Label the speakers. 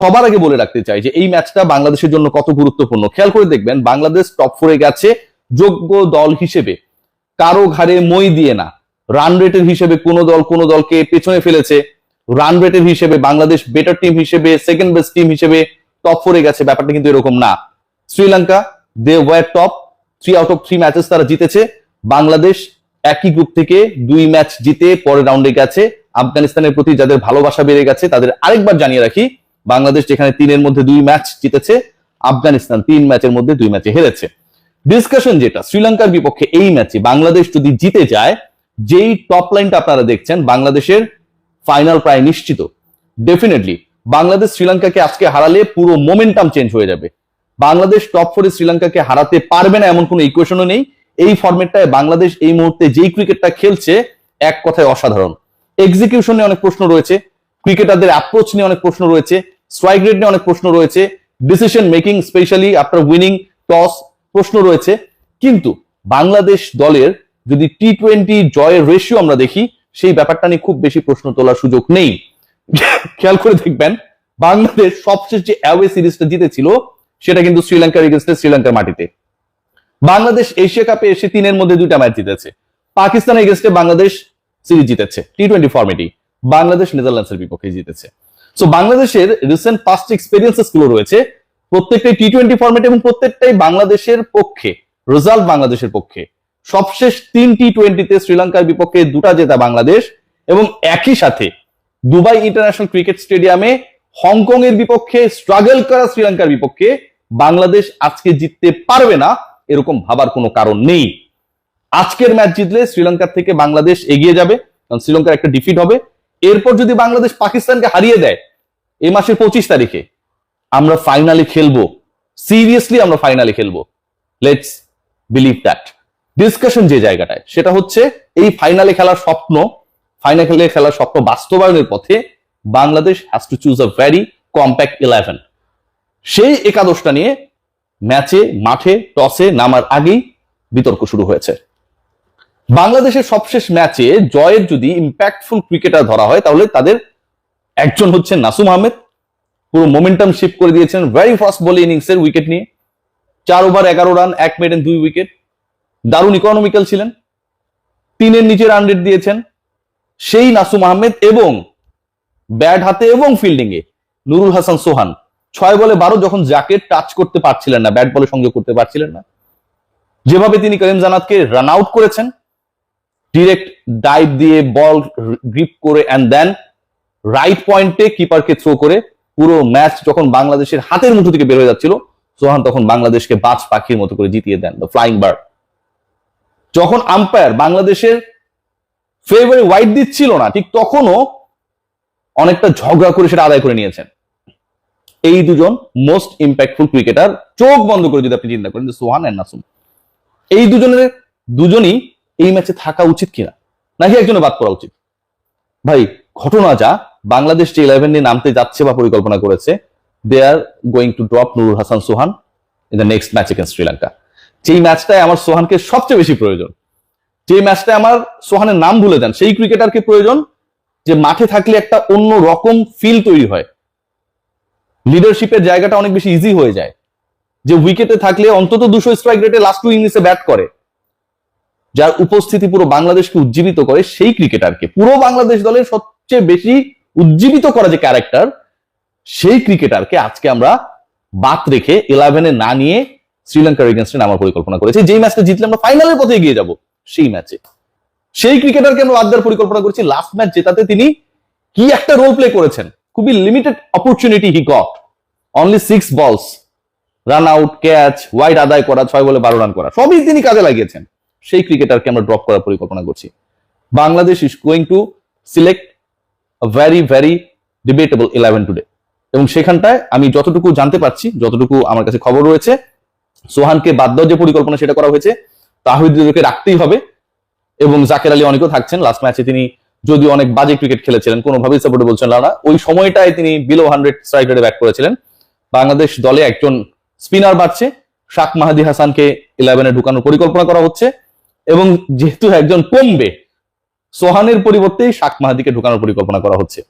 Speaker 1: সবার আগে বলে রাখতে চাই যে এই ম্যাচটা বাংলাদেশের জন্য কত গুরুত্বপূর্ণ। খেয়াল করে দেখবেন, বাংলাদেশ টপ ফোরে গেছে যোগ্য দল হিসেবে। কারও ঘাড়ে মই দিয়ে না। রান রেটের হিসেবে কোন দল কোন দলকে পেছনে ফেলেছে। রান রেটের হিসেবে বাংলাদেশ বেটার টিম হিসেবে সেকেন্ড বেস্ট টিম হিসেবে টপ ফোরে গেছে। ব্যাপারটা কিন্তু এরকম না। Sri Lanka they were top three out of three matches তারা জিতেছে। বাংলাদেশ একই গ্রুপ থেকে দুই ম্যাচ জিতে পরের রাউন্ডে গেছে। আফগানিস্তানের প্রতি যাদের ভালোবাসা বেড়ে গেছে, তাদের আরেকবার জানিয়ে রাখি বাংলাদেশ যেখানে তিনের মধ্যে দুই ম্যাচ জিতেছে, আফগানিস্তান তিন ম্যাচের মধ্যে দুই ম্যাচে হেরেছে। ডিসকাশন যেটা, শ্রীলঙ্কার বিপক্ষে এই ম্যাচে বাংলাদেশ যদি জিতে যায়, যেই টপ লাইনটা আপনারা দেখছেন, বাংলাদেশের ফাইনাল প্রায় নিশ্চিত। ডেফিনেটলি বাংলাদেশ শ্রীলঙ্কাকে আজকে হারালে পুরো মোমেন্টাম চেঞ্জ হয়ে যাবে। বাংলাদেশ টপ ফোরে শ্রীলঙ্কাকে হারাতে পারবে না এমন কোনো ইকুয়েশনও নেই। এই ফরম্যাটটায় বাংলাদেশ এই মুহূর্তে যেই ক্রিকেটটা খেলছে, এক কথায় অসাধারণ। এক্সিকিউশন নিয়ে অনেক প্রশ্ন রয়েছে ক্রিকেটারদের অ্যাপ্রোচ নিয়ে অনেক প্রশ্ন রয়েছে স্ট্রাইক রেট নিয়ে অনেক প্রশ্ন রয়েছে। Decision making specially after winning toss প্রশ্ন রয়েছে। কিন্তু বাংলাদেশ দলের যদি টি টোয়েন্টি জয়ের রেশিও আমরা দেখি, সেই ব্যাপারটা নিয়ে খুব বেশি প্রশ্ন তোলার সুযোগ নেই। খেয়াল করে দেখবেন, বাংলাদেশ সবশেষ যে অ্যাওয়ে সিরিজটা জিতেছিল, সেটা কিন্তু শ্রীলঙ্কার এগেনস্টে শ্রীলঙ্কার মাটিতে। বাংলাদেশ এশিয়া কাপে এসে তিনের মধ্যে দুইটা ম্যাচ জিতেছে। পাকিস্তানের এগেনস্টে বাংলাদেশ সিরিজ জিতেছে টি টোয়েন্টি ফর্মেটি বাংলাদেশ নেদারল্যান্ডসের বিপক্ষে জিতেছে। সো বাংলাদেশের রিসেন্ট পাস্ট এক্সপিরিয়েন্সেসগুলো রয়েছে। প্রত্যেকটাই টি টোয়েন্টি ফর্মেট এবং প্রত্যেকটাই বাংলাদেশের পক্ষে রেজাল্ট বাংলাদেশের পক্ষে। সবশেষ তিন টি টোয়েন্টিতে শ্রীলঙ্কার বিপক্ষে দুটা জেতা বাংলাদেশ এবং একই সাথে দুবাই ইন্টারন্যাশনাল ক্রিকেট স্টেডিয়ামে হংকং এর বিপক্ষে স্ট্রাগল করা শ্রীলঙ্কার বিপক্ষে বাংলাদেশ আজকে জিততে পারবে না, এরকম ভাবার কোনো কারণ নেই। আজকের ম্যাচ জিতলে শ্রীলঙ্কার থেকে বাংলাদেশ এগিয়ে যাবে, কারণ শ্রীলঙ্কার একটা ডিফিট হবে। এরপর যদি বাংলাদেশ পাকিস্তানকে হারিয়ে দেয় এই মাসের পঁচিশ তারিখে আমরা ফাইনালি খেলব। সিরিয়াসলি আমরা ফাইনালে খেলব। লেটস বিলিভ দ্যাট ডিসকাশন যে জায়গাটায়, সেটা হচ্ছে এই ফাইনালে খেলার স্বপ্ন ফাইনালে খেলার স্বপ্ন বাস্তবায়নের পথে Bangladesh has to choose a very compact eleven সেই একাদশটা নিয়ে ম্যাচে, মাঠে, টসে নামার আগেই বিতর্ক শুরু হয়েছে। বাংলাদেশের সবশেষ ম্যাচে জয়ের যদি ইম্প্যাক্টফুল ক্রিকেটার ধরা হয়, তাহলে তাদের একজন হচ্ছেন নাসুম আহমেদ। পুরো মোমেন্টাম শিফট করে দিয়েছেন ভেরি ফার্স্ট বল ইনিংসের উইকেট নিয়ে। চার ওভার এগারো রান এক মেডেন দুই উইকেট দারুণ ইকোনমিক্যাল ছিলেন। তিনের নিচে রান রেট দিয়েছেন সেই নাসুম আহমেদ এবং ব্যাট হাতে এবং ফিল্ডিং এ নুরুল হাসান সোহান। ছয় বলে বারো যখন যাকে টাচ করতে পারছিলেন না ব্যাট বলে সংযোগ করতে পারছিলেন না। যেভাবে তিনি করিম জানাতকে রান আউট করেছেন ডিরেক্ট ডাইভ দিয়ে বল গ্রিপ করে অ্যান্ড দেন রাইট পয়েন্টে কিপারকে থ্রো করে পুরো ম্যাচ যখন বাংলাদেশের হাতের মুঠো থেকে বের হয়ে যাচ্ছিল, সোহান তখন বাংলাদেশকে বাজ পাখির মতো করে জিতিয়ে দেন দ্য ফ্লাইং বার্ড যখন আম্পায়ার বাংলাদেশের ফেভারে হোয়াইট দিচ্ছিল না, ঠিক তখনও অনেকটা ঝগড়া করে সেটা আদায় করে নিয়েছেন। এই দুজন মোস্ট ইম্প্যাক্টফুল ক্রিকেটার চোখ বন্ধ করে যদি আপনি চিন্তা করেন সোহান এন্ড নাসুম, এই দুজনের, দুজনই এই ম্যাচে থাকা উচিত কিনা? নাকি একজনে বাদ করা উচিত? ভাই, ঘটনা যা, বাংলাদেশ যে ইলেভেন নিয়ে নামতে যাচ্ছে বা পরিকল্পনা করেছে they are going to drop Nurul Hasan Sohan in the next match against Sri Lanka যেই ম্যাচটায় আমার সোহানকে সবচেয়ে বেশি প্রয়োজন যে ম্যাচটায় আমার সোহানের নাম ভুলে যান, সেই ক্রিকেটারকে প্রয়োজন যে মাঠে থাকলে একটা অন্য রকম ফিল তৈরি হয়। লিডারশিপের জায়গাটা অনেক বেশি ইজি হয়ে যায়। যে উইকেটে থাকলে অন্তত দুশো স্ট্রাইক রেটে লাস্ট টু ইনিংসে ব্যাট করে। যার উপস্থিতি পুরো বাংলাদেশকে উজ্জীবিত করে, সেই ক্রিকেটারকে। পুরো বাংলাদেশ দলের সবচেয়ে বেশি উজ্জীবিত করা যে ক্যারেক্টার সেই ক্রিকেটারকে আজকে আমরা বাদ রেখে ইলেভেনে না নিয়ে শ্রীলঙ্কার এগেনস্টে নামার পরিকল্পনা করেছি। যেই ম্যাচটা জিতলে আমরা ফাইনালের পথে এগিয়ে যাব, সেই ম্যাচে সেই ক্রিকেটারকে আমরা বাদ দেওয়ার পরিকল্পনা করেছি। লাস্ট ম্যাচ জেতাতে তিনি কি একটা রোল প্লে করেছেন? খুবই limited opportunity he got only six balls run out catch wide আদায় করা, ছয় বলে বারো রান করা, সবই তিনি কাজে লাগিয়েছেন। সেই ক্রিকেটারকে আমরা ড্রপ করার পরিকল্পনা করছি। Bangladesh is going to select very very debatable eleven today এবং সেখানটায় আমি যতটুকু জানতে পারছি, যতটুকু আমার কাছে খবর রয়েছে, সোহানকে বাদ দেওয়ার যে পরিকল্পনা সেটা করা হয়েছে তাহিদুরকে রাখতেই হবে। এবং জাকের আলী অনেকেও থাকছেন লাস্ট ম্যাচে তিনি যদি অনেক বাজে ক্রিকেট খেলেছিলেন, কোনোভাবেই সাপোর্টে বলছেন না। ওই সময়টায় তিনি বিলো হান্ড্রেড স্ট্রাইক রেটে ব্যাট করেছিলেন। বাংলাদেশ দলে একজন স্পিনার বাড়ছে। শাক মাহাদি হাসানকে ইলেভেনে ঢুকানোর পরিকল্পনা করা হচ্ছে। এবং যেহেতু একজন কমবে সোহানের পরিবর্তে শাক মাহাদিকে ঢুকানোর পরিকল্পনা করা হচ্ছে।